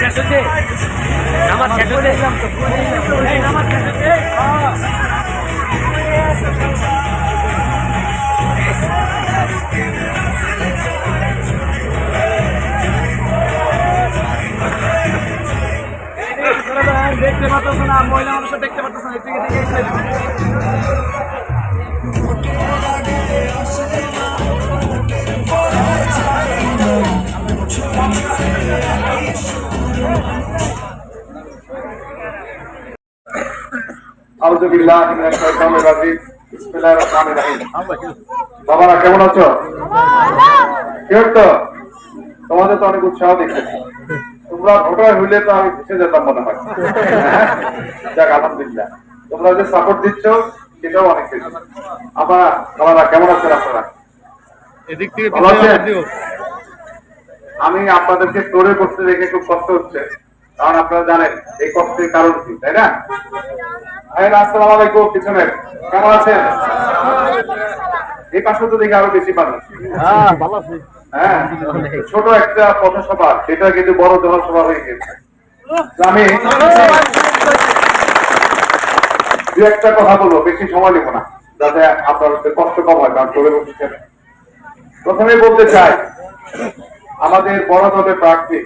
শেষ হচ্ছে। নামাজ শেষ হচ্ছে হচ্ছে দেখতে পাচ্ছ না মহিলা মানুষ দেখতে পাচ্ছ না বাবারা কেমন আছো? কেউ তো? তোমাদের তো অনেক উৎসাহ দেখতেছি। তোমরা ভোটার হইলে তো আমি ভেসে যেতাম মনে হয়? যাক আলহামদুলিল্লাহ। তোমরা যে সাপোর্ট দিচ্ছ সেটাও অনেক বেশি। আমার বাবারা কেমন আছেন আপনারা? এদিক থেকে আমি আপনাদেরকে তোরে করতে দেখে খুব কষ্ট হচ্ছে। কারণ আপনারা জানেন এই কষ্টের কারণ কি তাই না? আসসালামু আলাইকুম কেমন আছেন? এই পাশে তো দেখি আরও বেশি মানুষ। হ্যাঁ হ্যাঁ ছোট একটা পথসভা সেটা কিন্তু বড় জনসভা হয়ে গেছে। আমি দু একটা কথা বলব বেশি সময় নেব না যাতে আপনাদের কষ্ট কম হয় কারণ চলে বসেছেন। প্রথমে বলতে চাই আমাদের বড় দলের প্রার্থী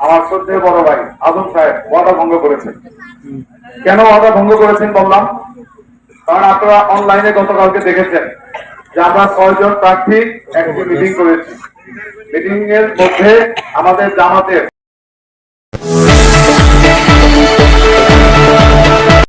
আমার সত্যি বড় ভাই আজম সাহেব ওয়াদা ভঙ্গ করেছেন। কেন ওয়াদা ভঙ্গ করেছেন বললাম? কারণ আপনারা অনলাইনে গতকালকে দেখেছেন যে আমরা ছয়জন প্রার্থী একটি মিটিং করেছি। মিটিং এর মধ্যে আমাদের জামাতের